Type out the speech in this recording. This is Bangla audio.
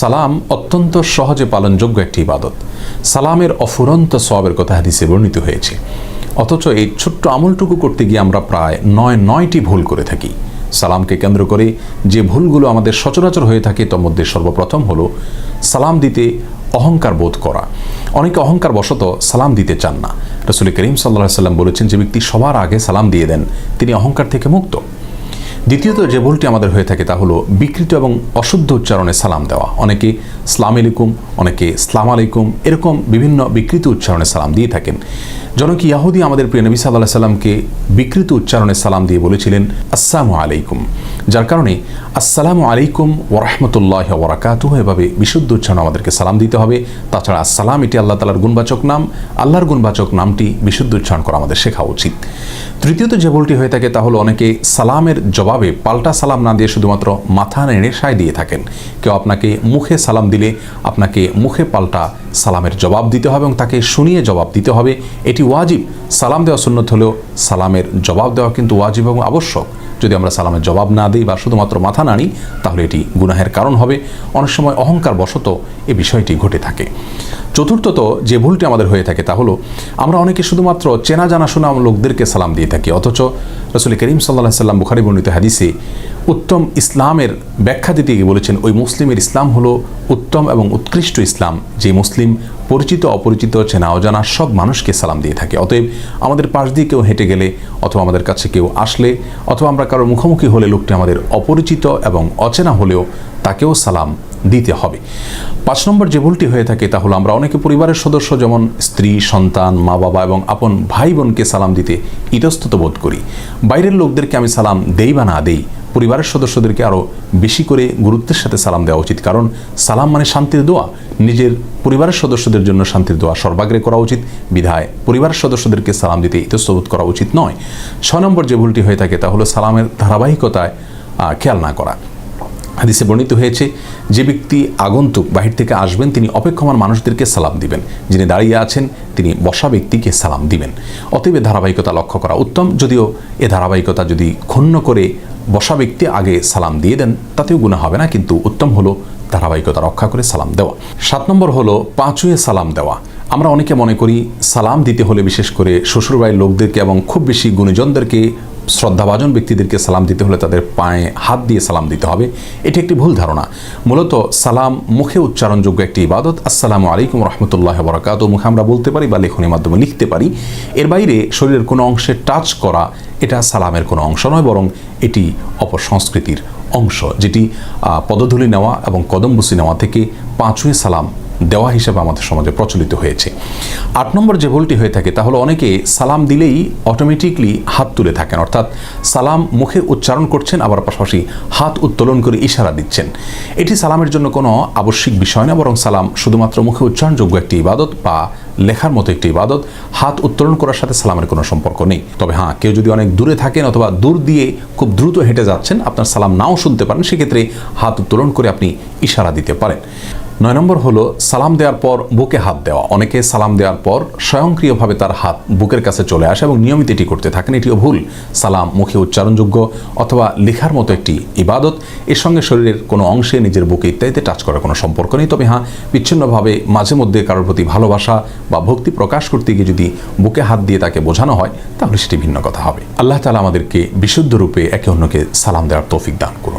সালাম অত্যন্ত সহজে পালনযোগ্য একটি ইবাদত। সালামের অফুরন্ত সবের কথা হাদিসে বর্ণিত হয়েছে। অথচ এই ছোট্ট আমলটুকু করতে গিয়ে আমরা প্রায় নয় নয়টি ভুল করে থাকি। সালামকে কেন্দ্র করে যে ভুলগুলো আমাদের সচরাচর হয়ে থাকে, তার মধ্যে সর্বপ্রথম হলো সালাম দিতে অহংকার বোধ করা। অনেকে অহংকার বশত সালাম দিতে চান না। রসুল করিম সাল্লাহ সাল্লাম বলেছেন, যে ব্যক্তি সবার আগে সালাম দিয়ে দেন, তিনি অহংকার থেকে মুক্ত। দ্বিতীয়ত যে ভুলটি আমাদের হয়ে থাকে তা হলো বিকৃত এবং অশুদ্ধ উচ্চারণে সালাম দেওয়া। অনেকে সালাম আলাইকুম, অনেকে সালাম আলাইকুম, এরকম বিভিন্ন বিকৃত উচ্চারণে সালাম দিয়ে থাকেন। জনক ইয়াহুদি আমাদের প্রিয় নবী সাল্লাহ সাল্লামকে বিকৃত উচ্চারণে সালাম দিয়ে বলেছিলেন, আসসালামু আলাইকুম। যার কারণে আসসালামু আলাইকুম ওরহমতুল্লাহ ওরাকাতুহ এভাবে বিশুদ্ধ উচ্চারণ আমাদেরকে সালাম দিতে হবে। তাছাড়া আসসালাম এটি আল্লাহ তালার গুণবাচক নাম। আল্লাহর গুণবাচক নামটি বিশুদ্ধ উচ্চারণ করা আমাদের শেখা উচিত। তৃতীয়ত যে ভুলটি হয়ে থাকে তা হলো অনেকে সালামের জবাবে পাল্টা সালাম না দিয়ে শুধুমাত্র মাথা নেড়ে সায় দিয়ে থাকেন। কেউ আপনাকে মুখে সালাম দিলে আপনাকে মুখে পাল্টা সালামের জবাব দিতে হবে এবং তাকে শুনিয়ে জবাব দিতে হবে। এটি ওয়াজিব। সালাম দেওয়া সুন্নত হলেও সালামের জবাব দেওয়া কিন্তু ওয়াজিব এবং আবশ্যক। যদি আমরা সালামের জবাব না দিই বা শুধুমাত্র মাথা নাড়ি তাহলে এটি গুনাহের কারণ হবে। অনেক সময় অহংকার বশত এ বিষয়টি ঘটে থাকে। চতুর্থত যে ভুলটি আমাদের হয়ে থাকে তা হলো, আমরা অনেকে শুধুমাত্র চেনা জানা শোনা লোকদেরকে সালাম দিয়ে থাকি, অথচ রসুল করিম সাল্লাহ সাল্লাম বুখারি বর্ণিত হাদিসে উত্তম ইসলামের ব্যাখ্যা দিতে গিয়ে বলেছেন, ওই মুসলিমের ইসলাম হলো উত্তম এবং উৎকৃষ্ট ইসলাম। যে মুসলিম পরিচিত, অপরিচিত চেনা অজানা সব মানুষকে সালাম দিয়ে থাকে। অতএব আমাদের পাশ দিয়ে কেউ হেঁটে গেলে অথবা আমাদের কাছে কেউ আসলে অথবা আমরা কারোর মুখোমুখি হলে লোকটি আমাদের অপরিচিত এবং অচেনা হলেও তাকেও সালাম দিতে হবে। পাঁচ নম্বর যে ভুলটি হয়ে থাকে তা হলো, আমরা অনেকে পরিবারের সদস্য যেমন স্ত্রী, সন্তান, মা, বাবা এবং আপন ভাই বোনকে সালাম দিতে ইতস্তত বোধ করি। বাইরের লোকদেরকে আমি সালাম দেই বা না দেই পরিবারের সদস্যদেরকে আরও বেশি করে গুরুত্বের সাথে সালাম দেওয়া উচিত। কারণ সালাম মানে শান্তির দোয়া। নিজের পরিবারের সদস্যদের জন্য শান্তির দোয়া সর্বাগ্রে করা উচিত। বিধায় পরিবারের সদস্যদেরকে সালাম দিতে ইতস্তবোধ করা উচিত নয়। ছয় নম্বর যে ভুলটি হয়ে থাকে তা হলো সালামের ধারাবাহিকতায় খেয়াল না করা। হাদিসে বর্ণিত হয়েছে, যে ব্যক্তি আগন্তুক বাহির থেকে আসবেন, তিনি অপেক্ষমান মানুষদেরকে সালাম দিবেন। যিনি দাঁড়িয়ে আছেন, তিনি বসা ব্যক্তিকে সালাম দিবেন। অতএব ধারাবাহিকতা লক্ষ্য করা উত্তম। যদিও এ ধারাবাহিকতা যদি ক্ষুণ্ণ করে বসা ব্যক্তি আগে সালাম দিয়ে দেন, তাতেও গুণা হবে না, কিন্তু উত্তম হলো ধারাবাহিকতা রক্ষা করে সালাম দেওয়া। সাত নম্বর হলো পাঁচুয়ে সালাম দেওয়া। আমরা অনেকে মনে করি, সালাম দিতে হলে বিশেষ করে শ্বশুরবাড়ির লোকদেরকে এবং খুব বেশি গুণীজনদেরকে শ্রদ্ধাভাজন ব্যক্তিদেরকে সালাম দিতে হলে তাদের পায়ে হাত দিয়ে সালাম দিতে হবে। এটি একটি ভুল ধারণা। মূলত সালাম মুখে উচ্চারণযোগ্য একটি ইবাদত। আসসালামু আলাইকুম রহমতুল্লাহ বরাকাত মুখে আমরা বলতে পারি বা লেখনের মাধ্যমে লিখতে পারি। এর বাইরে শরীরের কোনো অংশে টাচ করা, এটা সালামের কোনো অংশ নয়, বরং এটি অপসংস্কৃতির অংশ, যেটি পদধূলি নেওয়া এবং কদমবুসি নেওয়া থেকে পাঁচুয়ে সালাম দেওয়া হিসেবে আমাদের সমাজে প্রচলিত হয়েছে। আট নম্বর যে ভুলটি হয়ে থাকে তাহলে অনেকে সালাম দিলেই অটোমেটিকলি হাত তুলে থাকেন। অর্থাৎ সালাম মুখে উচ্চারণ করছেন, আবার পাশাপাশি হাত উত্তোলন করে ইশারা দিচ্ছেন। এটি সালামের জন্য কোনো আবশ্যিক বিষয় না, বরং সালাম শুধুমাত্র মুখে উচ্চারণযোগ্য একটি ইবাদত বা লেখার মতো একটি ইবাদত। হাত উত্তোলন করার সাথে সালামের কোনো সম্পর্ক নেই। তবে হ্যাঁ কেউ যদি অনেক দূরে থাকেন অথবা দূর দিয়ে খুব দ্রুত হেঁটে যাচ্ছেন, আপনার সালাম নাও শুনতে পারেন, সেক্ষেত্রে হাত উত্তোলন করে আপনি ইশারা দিতে পারেন। নয় নম্বর হলো, সালাম দেওয়ার পর বুকে হাত দেওয়া। অনেকে সালাম দেওয়ার পর স্বয়ংক্রিয়ভাবে তার হাত বুকের কাছে চলে আসে এবং নিয়মিত এটি করতে থাকেন। এটিও ভুল। সালাম মুখে উচ্চারণযোগ্য অথবা লেখার মতো একটি ইবাদত। এর সঙ্গে শরীরের কোনো অংশে নিজের বুকে ইত্যাদিতে টাচ করার কোনো সম্পর্ক নেই। তবে হ্যাঁ বিচ্ছিন্নভাবে মাঝে মধ্যে কারোর প্রতি ভালোবাসা বা ভক্তি প্রকাশ করতে গিয়ে যদি বুকে হাত দিয়ে তাকে বোঝানো হয়, তাহলে সেটি ভিন্ন কথা হবে। আল্লাহ তালা আমাদেরকে বিশুদ্ধ রূপে একে অন্যকে সালাম দেওয়ার তৌফিক দান করুন।